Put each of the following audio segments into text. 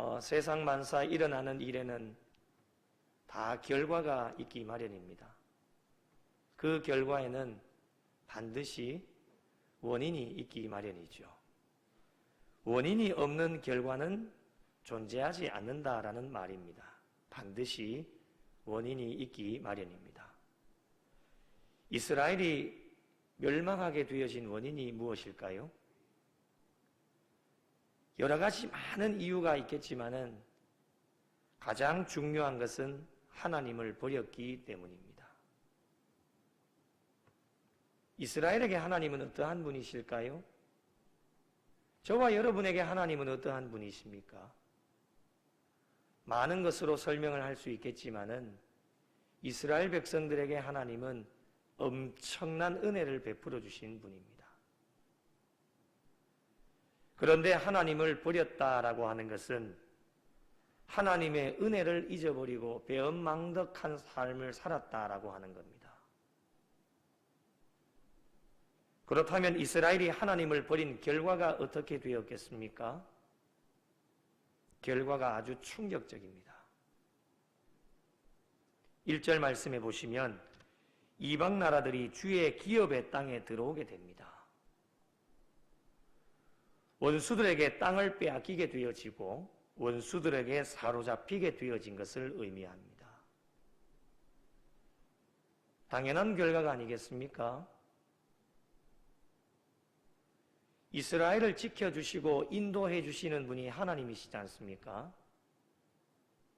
어, 세상 만사 일어나는 일에는 다 결과가 있기 마련입니다. 그 결과에는 반드시 원인이 있기 마련이죠. 원인이 없는 결과는 존재하지 않는다라는 말입니다. 반드시 원인이 있기 마련입니다. 이스라엘이 멸망하게 되어진 원인이 무엇일까요? 여러 가지 많은 이유가 있겠지만은 가장 중요한 것은 하나님을 버렸기 때문입니다. 이스라엘에게 하나님은 어떠한 분이실까요? 저와 여러분에게 하나님은 어떠한 분이십니까? 많은 것으로 설명을 할 수 있겠지만은 이스라엘 백성들에게 하나님은 엄청난 은혜를 베풀어 주신 분입니다. 그런데 하나님을 버렸다라고 하는 것은 하나님의 은혜를 잊어버리고 배은망덕한 삶을 살았다라고 하는 겁니다. 그렇다면 이스라엘이 하나님을 버린 결과가 어떻게 되었겠습니까? 결과가 아주 충격적입니다. 1절 말씀해 보시면 이방 나라들이 주의 기업의 땅에 들어오게 됩니다. 원수들에게 땅을 빼앗기게 되어지고 원수들에게 사로잡히게 되어진 것을 의미합니다. 당연한 결과가 아니겠습니까? 이스라엘을 지켜주시고 인도해 주시는 분이 하나님이시지 않습니까?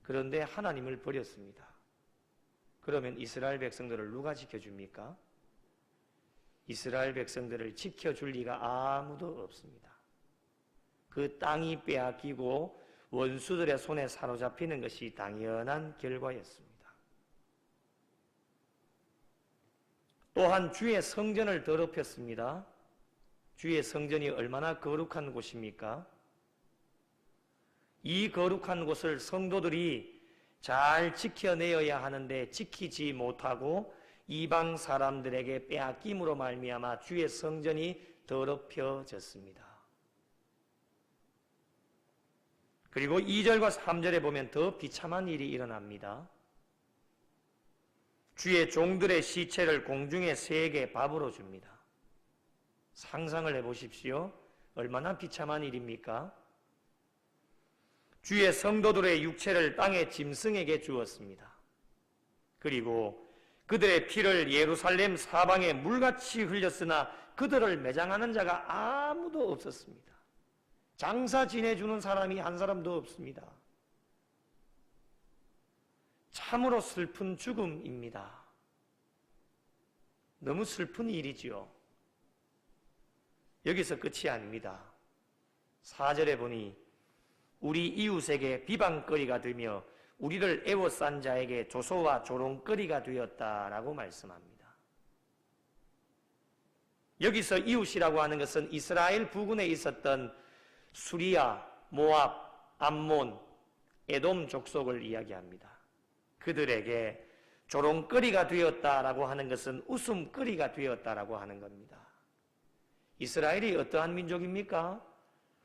그런데 하나님을 버렸습니다. 그러면 이스라엘 백성들을 누가 지켜줍니까? 이스라엘 백성들을 지켜줄 리가 아무도 없습니다. 그 땅이 빼앗기고 원수들의 손에 사로잡히는 것이 당연한 결과였습니다. 또한 주의 성전을 더럽혔습니다. 주의 성전이 얼마나 거룩한 곳입니까? 이 거룩한 곳을 성도들이 잘 지켜내어야 하는데 지키지 못하고 이방 사람들에게 빼앗김으로 말미암아 주의 성전이 더럽혀졌습니다. 그리고 2절과 3절에 보면 더 비참한 일이 일어납니다. 주의 종들의 시체를 공중에 새에게 밥으로 줍니다. 상상을 해보십시오. 얼마나 비참한 일입니까? 주의 성도들의 육체를 땅의 짐승에게 주었습니다. 그리고 그들의 피를 예루살렘 사방에 물같이 흘렸으나 그들을 매장하는 자가 아무도 없었습니다. 장사 지내주는 사람이 한 사람도 없습니다. 참으로 슬픈 죽음입니다. 너무 슬픈 일이지요. 여기서 끝이 아닙니다. 4절에 보니 우리 이웃에게 비방거리가 되며 우리를 애워싼 자에게 조소와 조롱거리가 되었다라고 말씀합니다. 여기서 이웃이라고 하는 것은 이스라엘 부근에 있었던 수리아, 모압, 암몬, 에돔 족속을 이야기합니다. 그들에게 조롱거리가 되었다라고 하는 것은 웃음거리가 되었다라고 하는 겁니다. 이스라엘이 어떠한 민족입니까?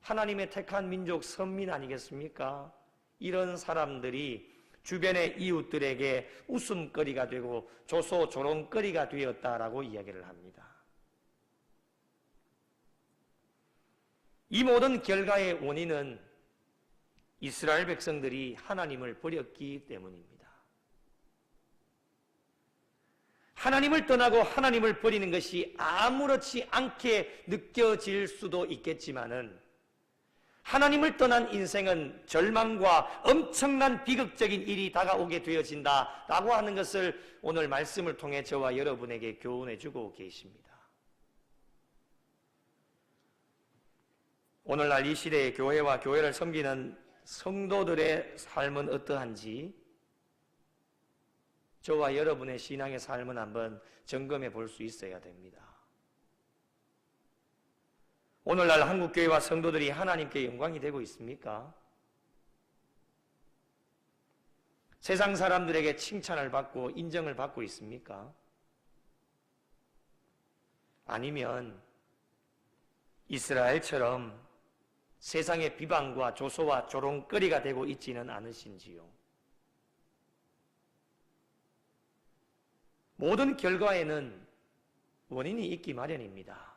하나님의 택한 민족 선민 아니겠습니까? 이런 사람들이 주변의 이웃들에게 웃음거리가 되고 조소 조롱거리가 되었다라고 이야기를 합니다. 이 모든 결과의 원인은 이스라엘 백성들이 하나님을 버렸기 때문입니다. 하나님을 떠나고 하나님을 버리는 것이 아무렇지 않게 느껴질 수도 있겠지만은 하나님을 떠난 인생은 절망과 엄청난 비극적인 일이 다가오게 되어진다라고 하는 것을 오늘 말씀을 통해 저와 여러분에게 교훈해 주고 계십니다. 오늘날 이 시대의 교회와 교회를 섬기는 성도들의 삶은 어떠한지 저와 여러분의 신앙의 삶은 한번 점검해 볼 수 있어야 됩니다. 오늘날 한국교회와 성도들이 하나님께 영광이 되고 있습니까? 세상 사람들에게 칭찬을 받고 인정을 받고 있습니까? 아니면 이스라엘처럼 세상의 비방과 조소와 조롱거리가 되고 있지는 않으신지요? 모든 결과에는 원인이 있기 마련입니다.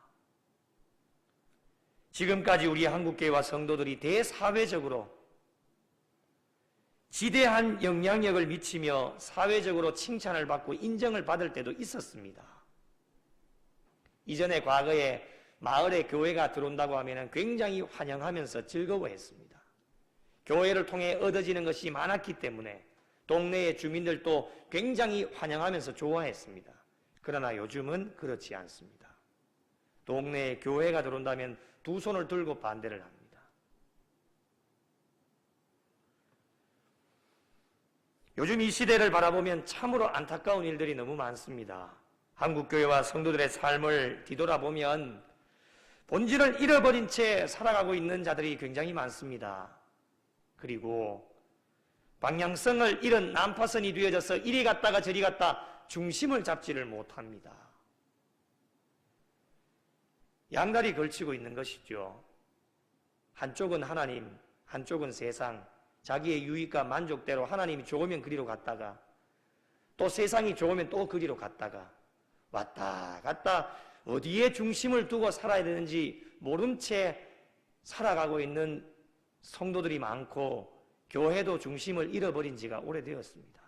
지금까지 우리 한국교회와 성도들이 대사회적으로 지대한 영향력을 미치며 사회적으로 칭찬을 받고 인정을 받을 때도 있었습니다. 이전에 과거에 마을에 교회가 들어온다고 하면 굉장히 환영하면서 즐거워했습니다. 교회를 통해 얻어지는 것이 많았기 때문에 동네의 주민들도 굉장히 환영하면서 좋아했습니다. 그러나 요즘은 그렇지 않습니다. 동네에 교회가 들어온다면 두 손을 들고 반대를 합니다. 요즘 이 시대를 바라보면 참으로 안타까운 일들이 너무 많습니다. 한국교회와 성도들의 삶을 뒤돌아보면 본질을 잃어버린 채 살아가고 있는 자들이 굉장히 많습니다. 그리고 방향성을 잃은 난파선이 되어져서 이리 갔다가 저리 갔다 중심을 잡지를 못합니다. 양다리 걸치고 있는 것이죠. 한쪽은 하나님, 한쪽은 세상, 자기의 유익과 만족대로 하나님이 좋으면 그리로 갔다가 또 세상이 좋으면 또 그리로 갔다가 왔다 갔다 어디에 중심을 두고 살아야 되는지 모른 채 살아가고 있는 성도들이 많고 교회도 중심을 잃어버린 지가 오래되었습니다.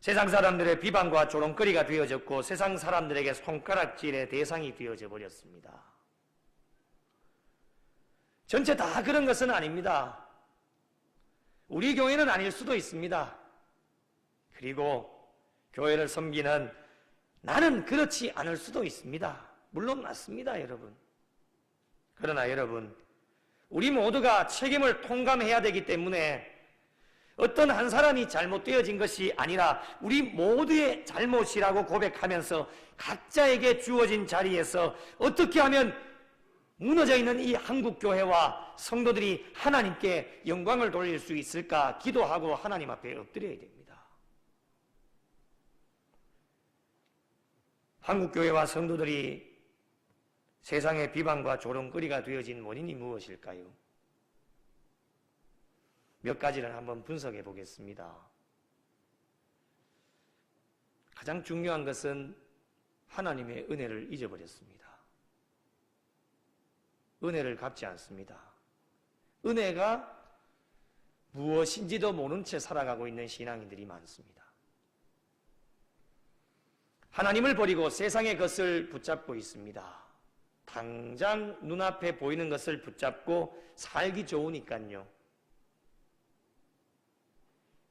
세상 사람들의 비방과 조롱거리가 되어졌고 세상 사람들에게 손가락질의 대상이 되어져 버렸습니다. 전체 다 그런 것은 아닙니다. 우리 교회는 아닐 수도 있습니다. 그리고 교회를 섬기는 나는 그렇지 않을 수도 있습니다. 물론 맞습니다, 여러분. 그러나 여러분, 우리 모두가 책임을 통감해야 되기 때문에 어떤 한 사람이 잘못되어진 것이 아니라 우리 모두의 잘못이라고 고백하면서 각자에게 주어진 자리에서 어떻게 하면 무너져 있는 이 한국교회와 성도들이 하나님께 영광을 돌릴 수 있을까 기도하고 하나님 앞에 엎드려야 됩니다. 한국교회와 성도들이 세상의 비방과 조롱거리가 되어진 원인이 무엇일까요? 몇 가지를 한번 분석해 보겠습니다. 가장 중요한 것은 하나님의 은혜를 잊어버렸습니다. 은혜를 갚지 않습니다. 은혜가 무엇인지도 모른 채 살아가고 있는 신앙인들이 많습니다. 하나님을 버리고 세상의 것을 붙잡고 있습니다. 당장 눈앞에 보이는 것을 붙잡고 살기 좋으니까요.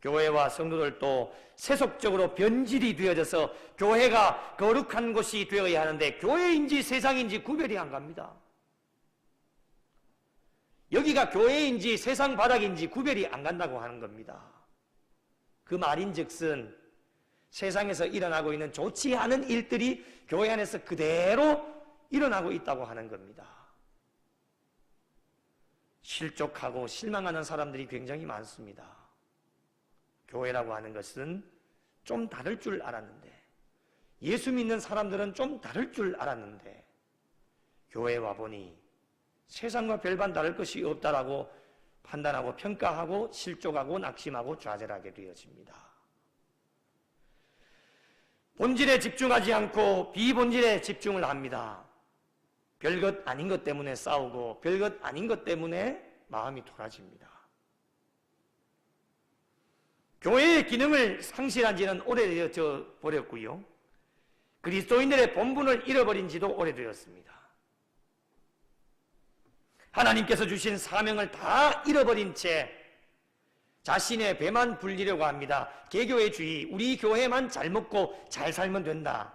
교회와 성도들도 세속적으로 변질이 되어져서 교회가 거룩한 곳이 되어야 하는데 교회인지 세상인지 구별이 안 갑니다. 여기가 교회인지 세상 바닥인지 구별이 안 간다고 하는 겁니다. 그 말인 즉슨 세상에서 일어나고 있는 좋지 않은 일들이 교회 안에서 그대로 일어나고 있다고 하는 겁니다. 실족하고 실망하는 사람들이 굉장히 많습니다. 교회라고 하는 것은 좀 다를 줄 알았는데, 예수 믿는 사람들은 좀 다를 줄 알았는데, 교회 와보니 세상과 별반 다를 것이 없다라고 판단하고 평가하고 실족하고 낙심하고 좌절하게 되어집니다. 본질에 집중하지 않고 비본질에 집중을 합니다. 별것 아닌 것 때문에 싸우고 별것 아닌 것 때문에 마음이 돌아집니다. 교회의 기능을 상실한 지는 오래되어 버렸고요. 그리스도인들의 본분을 잃어버린 지도 오래되었습니다. 하나님께서 주신 사명을 다 잃어버린 채 자신의 배만 불리려고 합니다. 개교의 주의, 우리 교회만 잘 먹고 잘 살면 된다.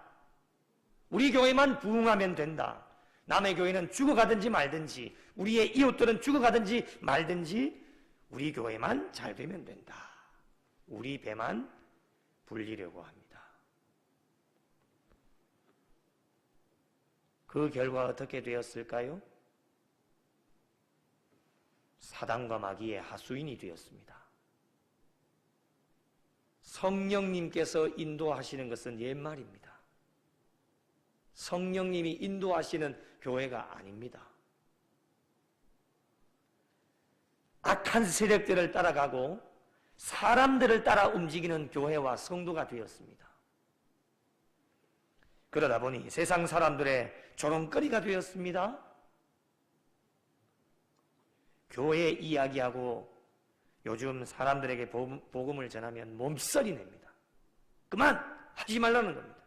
우리 교회만 부흥하면 된다. 남의 교회는 죽어가든지 말든지, 우리의 이웃들은 죽어가든지 말든지, 우리 교회만 잘 되면 된다. 우리 배만 불리려고 합니다. 그 결과 어떻게 되었을까요? 사단과 마귀의 하수인이 되었습니다. 성령님께서 인도하시는 것은 옛말입니다. 성령님이 인도하시는 교회가 아닙니다. 악한 세력들을 따라가고 사람들을 따라 움직이는 교회와 성도가 되었습니다. 그러다 보니 세상 사람들의 조롱거리가 되었습니다. 교회 이야기하고 요즘 사람들에게 복음을 전하면 몸살이 냅니다. 그만 하지 말라는 겁니다.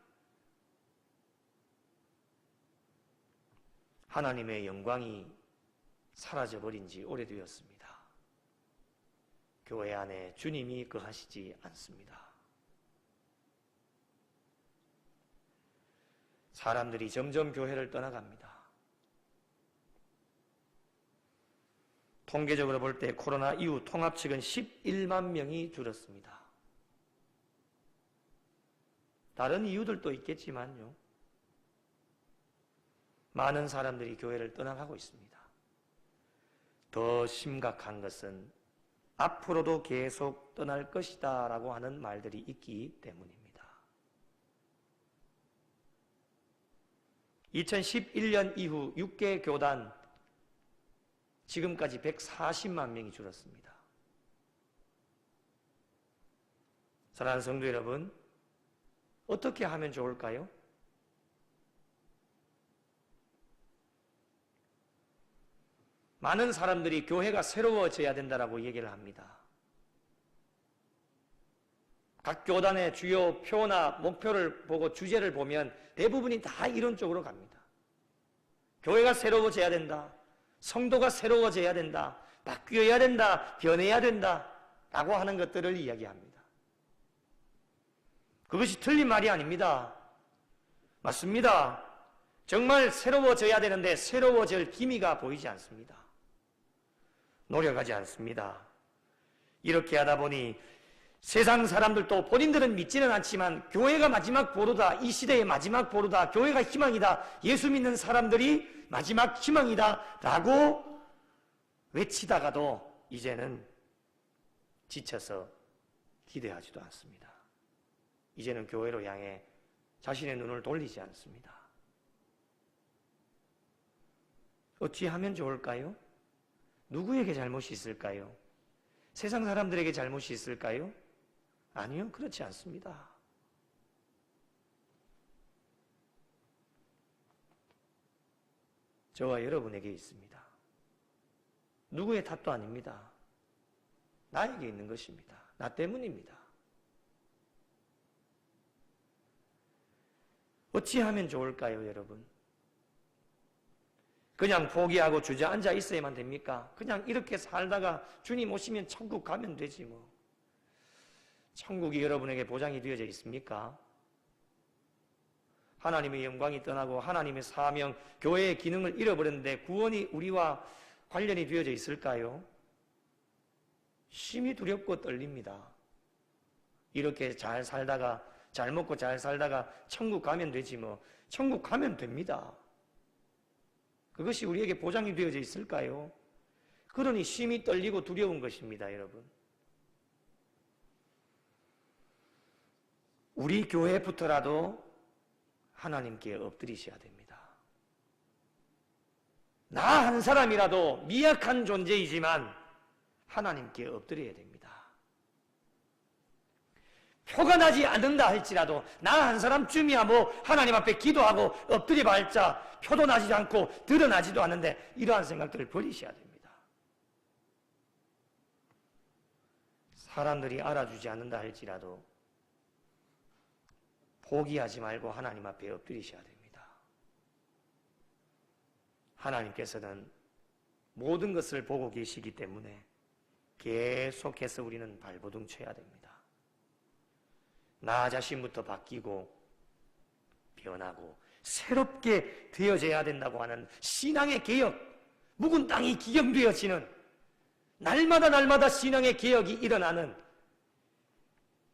하나님의 영광이 사라져버린 지 오래되었습니다. 교회 안에 주님이 거하시지 않습니다. 사람들이 점점 교회를 떠나갑니다. 통계적으로 볼 때 코로나 이후 통합 측은 11만 명이 줄었습니다. 다른 이유들도 있겠지만요. 많은 사람들이 교회를 떠나가고 있습니다. 더 심각한 것은 앞으로도 계속 떠날 것이다 라고 하는 말들이 있기 때문입니다. 2011년 이후 6개 교단 지금까지 140만 명이 줄었습니다. 사랑하는 성도 여러분, 어떻게 하면 좋을까요? 많은 사람들이 교회가 새로워져야 된다라고 얘기를 합니다. 각 교단의 주요 표나 목표를 보고 주제를 보면 대부분이 다 이런 쪽으로 갑니다. 교회가 새로워져야 된다. 성도가 새로워져야 된다. 바뀌어야 된다. 변해야 된다. 라고 하는 것들을 이야기합니다. 그것이 틀린 말이 아닙니다. 맞습니다. 정말 새로워져야 되는데 새로워질 기미가 보이지 않습니다. 노력하지 않습니다. 이렇게 하다 보니 세상 사람들도 본인들은 믿지는 않지만 교회가 마지막 보루다. 이 시대의 마지막 보루다. 교회가 희망이다. 예수 믿는 사람들이 마지막 희망이다. 라고 외치다가도 이제는 지쳐서 기대하지도 않습니다. 이제는 교회로 향해 자신의 눈을 돌리지 않습니다. 어찌하면 좋을까요? 누구에게 잘못이 있을까요? 세상 사람들에게 잘못이 있을까요? 아니요, 그렇지 않습니다. 저와 여러분에게 있습니다. 누구의 탓도 아닙니다. 나에게 있는 것입니다. 나 때문입니다. 어찌하면 좋을까요, 여러분? 그냥 포기하고 주저앉아 있어야만 됩니까? 그냥 이렇게 살다가 주님 오시면 천국 가면 되지 뭐. 천국이 여러분에게 보장이 되어져 있습니까? 하나님의 영광이 떠나고 하나님의 사명, 교회의 기능을 잃어버렸는데 구원이 우리와 관련이 되어져 있을까요? 심히 두렵고 떨립니다. 이렇게 잘 살다가, 잘 먹고 잘 살다가 천국 가면 되지 뭐. 천국 가면 됩니다. 그것이 우리에게 보장이 되어져 있을까요? 그러니 심히 떨리고 두려운 것입니다, 여러분. 우리 교회부터라도 하나님께 엎드리셔야 됩니다. 나 한 사람이라도 미약한 존재이지만 하나님께 엎드려야 됩니다. 표가 나지 않는다 할지라도 나 한 사람쯤이야 뭐 하나님 앞에 기도하고 엎드려 발자 표도 나지 않고 드러나지도 않는데 이러한 생각들을 버리셔야 됩니다. 사람들이 알아주지 않는다 할지라도 포기하지 말고 하나님 앞에 엎드리셔야 됩니다. 하나님께서는 모든 것을 보고 계시기 때문에 계속해서 우리는 발버둥 쳐야 됩니다. 나 자신부터 바뀌고 변하고 새롭게 되어져야 된다고 하는 신앙의 개혁, 묵은 땅이 기경되어지는 날마다 날마다 신앙의 개혁이 일어나는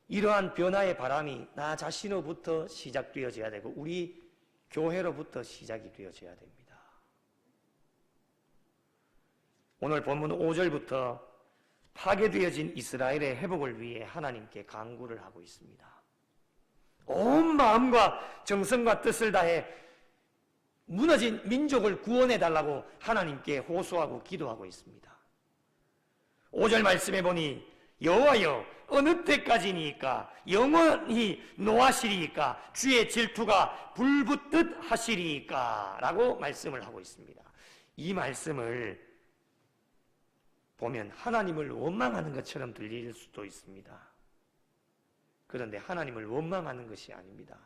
이러한 변화의 바람이 나 자신으로부터 시작되어져야 되고 우리 교회로부터 시작이 되어져야 됩니다. 오늘 본문 5절부터 파괴되어진 이스라엘의 회복을 위해 하나님께 강구를 하고 있습니다. 온 마음과 정성과 뜻을 다해 무너진 민족을 구원해 달라고 하나님께 호소하고 기도하고 있습니다. 5절 말씀해 보니 여호와여 어느 때까지니까 영원히 노하시리이까 주의 질투가 불붙듯 하시리이까 라고 말씀을 하고 있습니다. 이 말씀을 보면 하나님을 원망하는 것처럼 들릴 수도 있습니다. 그런데 하나님을 원망하는 것이 아닙니다.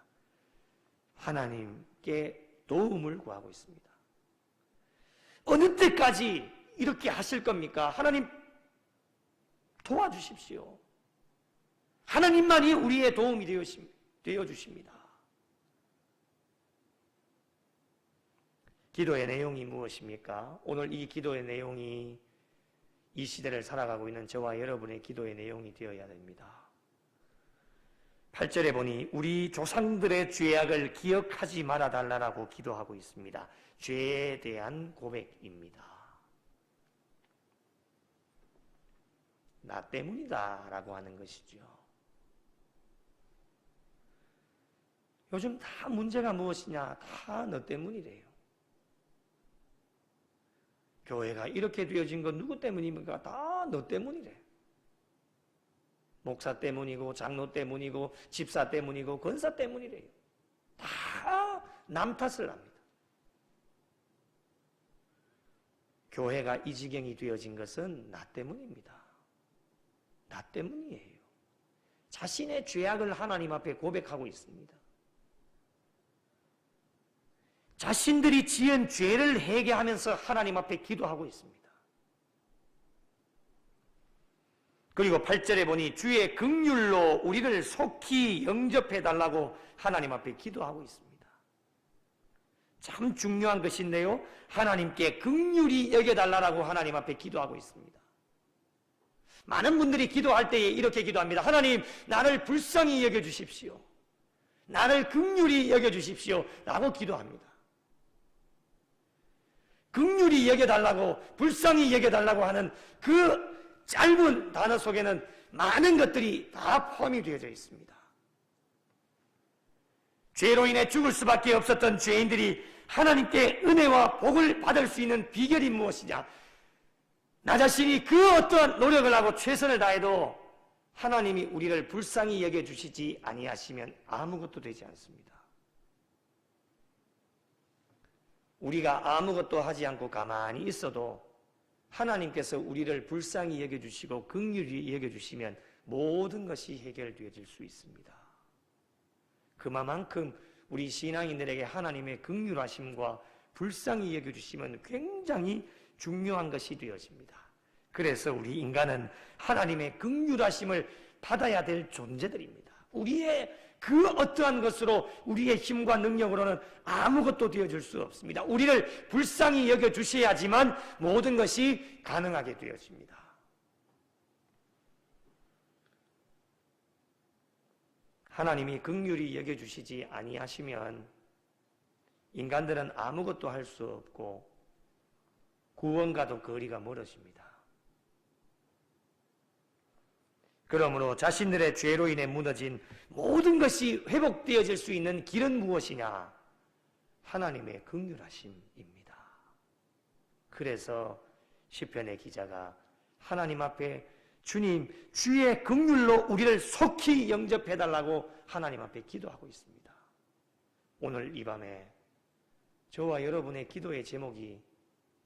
하나님께 도움을 구하고 있습니다. 어느 때까지 이렇게 하실 겁니까? 하나님 도와주십시오. 하나님만이 우리의 도움이 되어 주십니다. 기도의 내용이 무엇입니까? 오늘 이 기도의 내용이 이 시대를 살아가고 있는 저와 여러분의 기도의 내용이 되어야 됩니다. 8절에 보니 우리 조상들의 죄악을 기억하지 말아 달라고 기도하고 있습니다. 죄에 대한 고백입니다. 나 때문이다 라고 하는 것이죠. 요즘 다 문제가 무엇이냐? 다 너 때문이래요. 교회가 이렇게 되어진 건 누구 때문입니까? 다 너 때문이래. 목사 때문이고, 장로 때문이고, 집사 때문이고, 권사 때문이래요. 다 남 탓을 합니다. 교회가 이 지경이 되어진 것은 나 때문입니다. 나 때문이에요. 자신의 죄악을 하나님 앞에 고백하고 있습니다. 자신들이 지은 죄를 회개하면서 하나님 앞에 기도하고 있습니다. 그리고 8절에 보니 주의 극률로 우리를 속히 영접해 달라고 하나님 앞에 기도하고 있습니다. 참 중요한 것인데요. 하나님께 극률이 여겨 달라고 하나님 앞에 기도하고 있습니다. 많은 분들이 기도할 때에 이렇게 기도합니다. 하나님, 나를 불쌍히 여겨 주십시오. 나를 극률이 여겨 주십시오. 라고 기도합니다. 극률이 여겨달라고 불쌍히 여겨달라고 하는 그 짧은 단어 속에는 많은 것들이 다 포함이 되어져 있습니다. 죄로 인해 죽을 수밖에 없었던 죄인들이 하나님께 은혜와 복을 받을 수 있는 비결이 무엇이냐? 나 자신이 그 어떠한 노력을 하고 최선을 다해도 하나님이 우리를 불쌍히 여겨주시지 아니하시면 아무것도 되지 않습니다. 우리가 아무것도 하지 않고 가만히 있어도 하나님께서 우리를 불쌍히 여겨주시고 극률이 여겨주시면 모든 것이 해결되어질 수 있습니다. 그만큼 우리 신앙인들에게 하나님의 극률하심과 불쌍히 여겨주시면 굉장히 중요한 것이 되어집니다. 그래서 우리 인간은 하나님의 극률하심을 받아야 될 존재들입니다. 우리의 그 어떠한 것으로 우리의 힘과 능력으로는 아무것도 되어줄 수 없습니다. 우리를 불쌍히 여겨주셔야지만 모든 것이 가능하게 되어집니다. 하나님이 극률이 여겨주시지 아니하시면 인간들은 아무것도 할 수 없고 구원과도 거리가 멀어집니다. 그러므로 자신들의 죄로 인해 무너진 모든 것이 회복되어질 수 있는 길은 무엇이냐? 하나님의 극률하심입니다. 그래서 시편의 기자가 하나님 앞에 주님 주의 극률로 우리를 속히 영접해 달라고 하나님 앞에 기도하고 있습니다. 오늘 이 밤에 저와 여러분의 기도의 제목이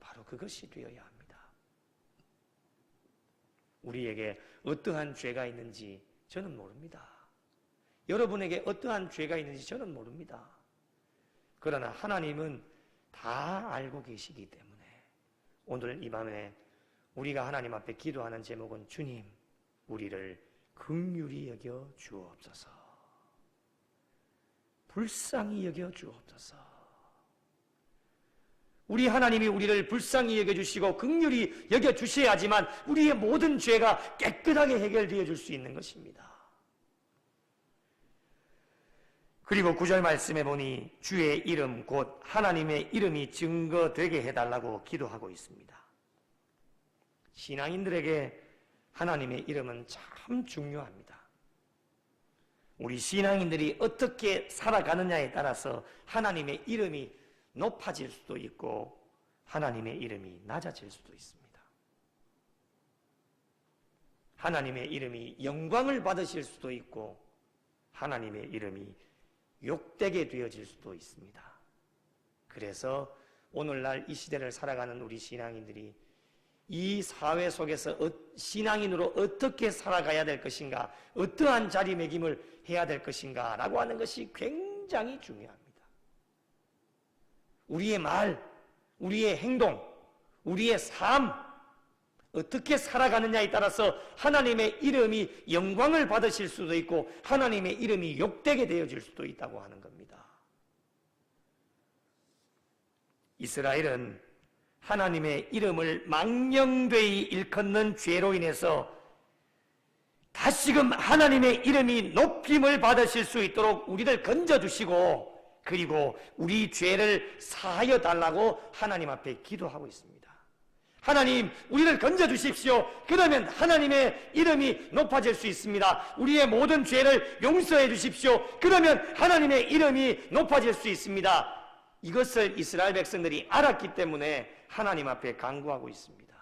바로 그것이 되어야 합니다. 우리에게 어떠한 죄가 있는지 저는 모릅니다. 여러분에게 어떠한 죄가 있는지 저는 모릅니다. 그러나 하나님은 다 알고 계시기 때문에 오늘 이 밤에 우리가 하나님 앞에 기도하는 제목은 주님, 우리를 극률이 여겨 주옵소서. 불쌍히 여겨 주옵소서. 우리 하나님이 우리를 불쌍히 여겨주시고 극률이 여겨주셔야지만 우리의 모든 죄가 깨끗하게 해결되어 줄 수 있는 것입니다. 그리고 구절 말씀해 보니 주의 이름 곧 하나님의 이름이 증거되게 해달라고 기도하고 있습니다. 신앙인들에게 하나님의 이름은 참 중요합니다. 우리 신앙인들이 어떻게 살아가느냐에 따라서 하나님의 이름이 높아질 수도 있고 하나님의 이름이 낮아질 수도 있습니다. 하나님의 이름이 영광을 받으실 수도 있고 하나님의 이름이 욕되게 되어질 수도 있습니다. 그래서 오늘날 이 시대를 살아가는 우리 신앙인들이 이 사회 속에서 어- 신앙인으로 어떻게 살아가야 될 것인가, 어떠한 자리매김을 해야 될 것인가 라고 하는 것이 굉장히 중요합니다. 우리의 말, 우리의 행동, 우리의 삶, 어떻게 살아가느냐에 따라서 하나님의 이름이 영광을 받으실 수도 있고 하나님의 이름이 욕되게 되어질 수도 있다고 하는 겁니다. 이스라엘은 하나님의 이름을 망령되이 일컫는 죄로 인해서 다시금 하나님의 이름이 높임을 받으실 수 있도록 우리를 건져주시고 그리고 우리 죄를 사하여 달라고 하나님 앞에 기도하고 있습니다. 하나님, 우리를 건져주십시오. 그러면 하나님의 이름이 높아질 수 있습니다. 우리의 모든 죄를 용서해 주십시오. 그러면 하나님의 이름이 높아질 수 있습니다. 이것을 이스라엘 백성들이 알았기 때문에 하나님 앞에 간구하고 있습니다.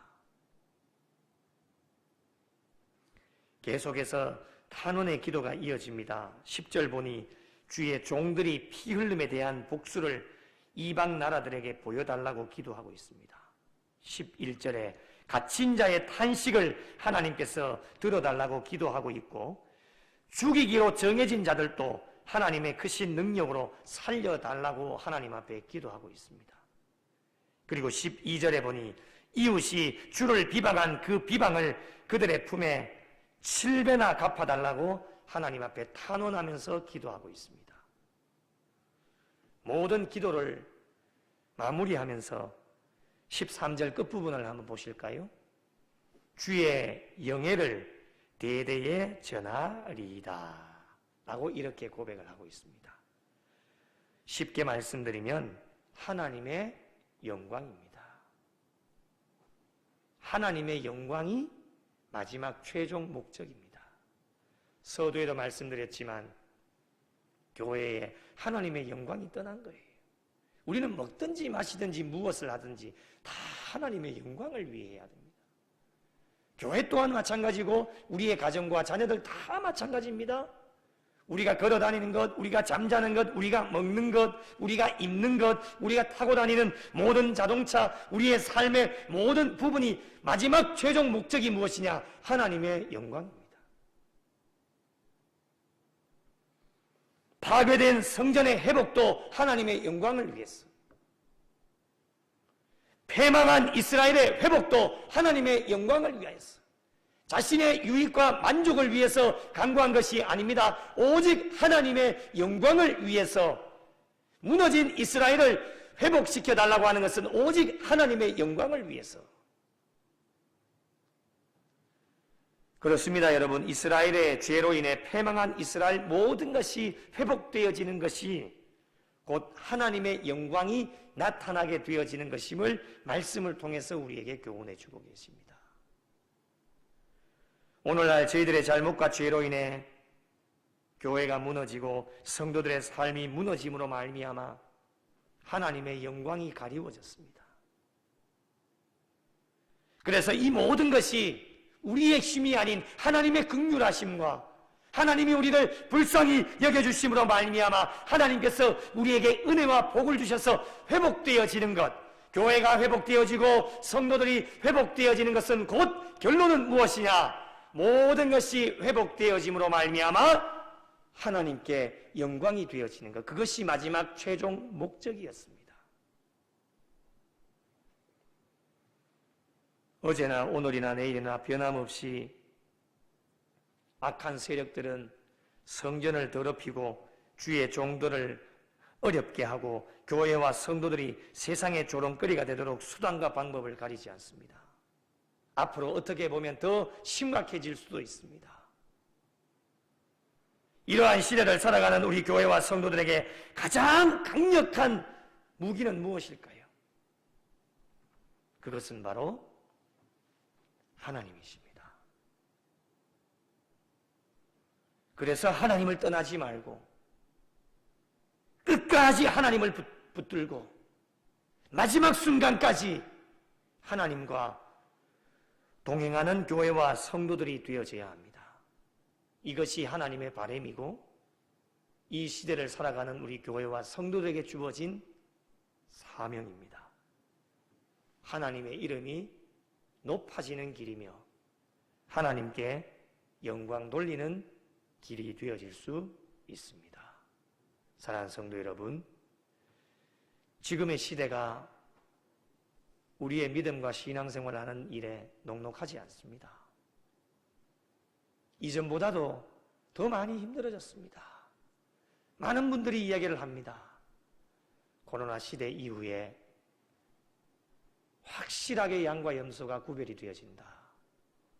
계속해서 탄원의 기도가 이어집니다. 10절 보니 주의 종들이 피 흘림에 대한 복수를 이방 나라들에게 보여달라고 기도하고 있습니다. 11절에 갇힌 자의 탄식을 하나님께서 들어달라고 기도하고 있고 죽이기로 정해진 자들도 하나님의 크신 능력으로 살려달라고 하나님 앞에 기도하고 있습니다. 그리고 12절에 보니 이웃이 주를 비방한 그 비방을 그들의 품에 7배나 갚아달라고 하나님 앞에 탄원하면서 기도하고 있습니다. 모든 기도를 마무리하면서 13절 끝부분을 한번 보실까요? 주의 영예를 대대에 전하리이다. 라고 이렇게 고백을 하고 있습니다. 쉽게 말씀드리면 하나님의 영광입니다. 하나님의 영광이 마지막 최종 목적입니다. 서두에도 말씀드렸지만 교회에 하나님의 영광이 떠난 거예요. 우리는 먹든지 마시든지 무엇을 하든지 다 하나님의 영광을 위해 해야 됩니다. 교회 또한 마찬가지고 우리의 가정과 자녀들 다 마찬가지입니다. 우리가 걸어 다니는 것, 우리가 잠자는 것, 우리가 먹는 것, 우리가 입는 것, 우리가 타고 다니는 모든 자동차, 우리의 삶의 모든 부분이 마지막 최종 목적이 무엇이냐? 하나님의 영광입니다. 파괴된 성전의 회복도 하나님의 영광을 위해서. 패망한 이스라엘의 회복도 하나님의 영광을 위하여서. 자신의 유익과 만족을 위해서 간구한 것이 아닙니다. 오직 하나님의 영광을 위해서 무너진 이스라엘을 회복시켜 달라고 하는 것은 오직 하나님의 영광을 위해서. 그렇습니다, 여러분. 이스라엘의 죄로 인해 패망한 이스라엘 모든 것이 회복되어지는 것이 곧 하나님의 영광이 나타나게 되어지는 것임을 말씀을 통해서 우리에게 교훈해 주고 계십니다. 오늘날 저희들의 잘못과 죄로 인해 교회가 무너지고 성도들의 삶이 무너짐으로 말미암아 하나님의 영광이 가리워졌습니다. 그래서 이 모든 것이 우리의 힘이 아닌 하나님의 극률하심과 하나님이 우리를 불쌍히 여겨주심으로 말미암아 하나님께서 우리에게 은혜와 복을 주셔서 회복되어지는 것. 교회가 회복되어지고 성도들이 회복되어지는 것은 곧 결론은 무엇이냐? 모든 것이 회복되어짐으로 말미암아 하나님께 영광이 되어지는 것. 그것이 마지막 최종 목적이었습니다. 어제나 오늘이나 내일이나 변함없이 악한 세력들은 성전을 더럽히고 주의 종들을 어렵게 하고 교회와 성도들이 세상의 조롱거리가 되도록 수단과 방법을 가리지 않습니다. 앞으로 어떻게 보면 더 심각해질 수도 있습니다. 이러한 시대를 살아가는 우리 교회와 성도들에게 가장 강력한 무기는 무엇일까요? 그것은 바로 하나님이십니다. 그래서 하나님을 떠나지 말고 끝까지 하나님을 붙들고 마지막 순간까지 하나님과 동행하는 교회와 성도들이 되어져야 합니다. 이것이 하나님의 바램이고 이 시대를 살아가는 우리 교회와 성도들에게 주어진 사명입니다. 하나님의 이름이 높아지는 길이며 하나님께 영광 돌리는 길이 되어질 수 있습니다. 사랑하는 성도 여러분, 지금의 시대가 우리의 믿음과 신앙생활을 하는 일에 녹록하지 않습니다. 이전보다도 더 많이 힘들어졌습니다. 많은 분들이 이야기를 합니다. 코로나 시대 이후에 확실하게 양과 염소가 구별이 되어진다.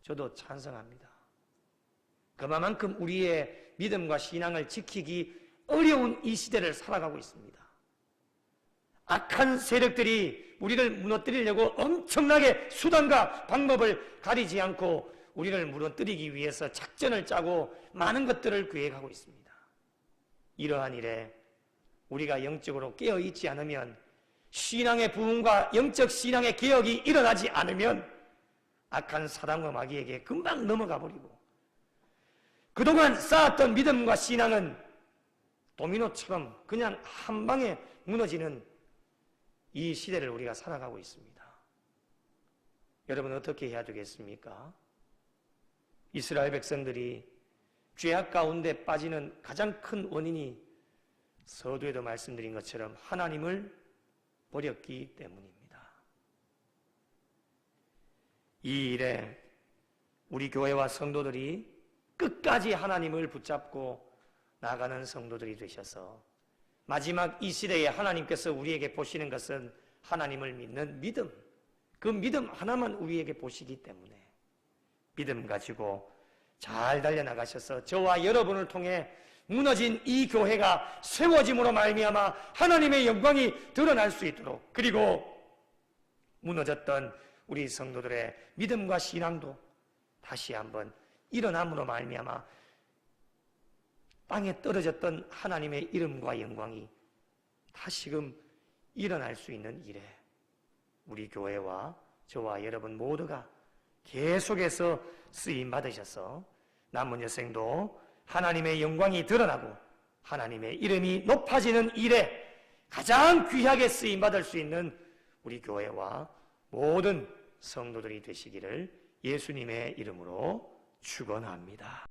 저도 찬성합니다. 그만큼 우리의 믿음과 신앙을 지키기 어려운 이 시대를 살아가고 있습니다. 악한 세력들이 우리를 무너뜨리려고 엄청나게 수단과 방법을 가리지 않고 우리를 무너뜨리기 위해서 작전을 짜고 많은 것들을 계획하고 있습니다. 이러한 일에 우리가 영적으로 깨어 있지 않으면 신앙의 부흥과 영적 신앙의 개혁이 일어나지 않으면 악한 사단과 마귀에게 금방 넘어가 버리고 그동안 쌓았던 믿음과 신앙은 도미노처럼 그냥 한 방에 무너지는 이 시대를 우리가 살아가고 있습니다. 여러분 어떻게 해야 되겠습니까? 이스라엘 백성들이 죄악 가운데 빠지는 가장 큰 원인이 서두에도 말씀드린 것처럼 하나님을 버렸기 때문입니다. 이 일에 우리 교회와 성도들이 끝까지 하나님을 붙잡고 나가는 성도들이 되셔서 마지막 이 시대에 하나님께서 우리에게 보시는 것은 하나님을 믿는 믿음. 그 믿음 하나만 우리에게 보시기 때문에 믿음 가지고 잘 달려나가셔서 저와 여러분을 통해 무너진 이 교회가 세워짐으로 말미암아 하나님의 영광이 드러날 수 있도록 그리고 무너졌던 우리 성도들의 믿음과 신앙도 다시 한번 일어남으로 말미암아 땅에 떨어졌던 하나님의 이름과 영광이 다시금 일어날 수 있는 일에 우리 교회와 저와 여러분 모두가 계속해서 쓰임 받으셔서 남은 여생도 하나님의 영광이 드러나고 하나님의 이름이 높아지는 일에 가장 귀하게 쓰임 받을 수 있는 우리 교회와 모든 성도들이 되시기를 예수님의 이름으로 축원합니다.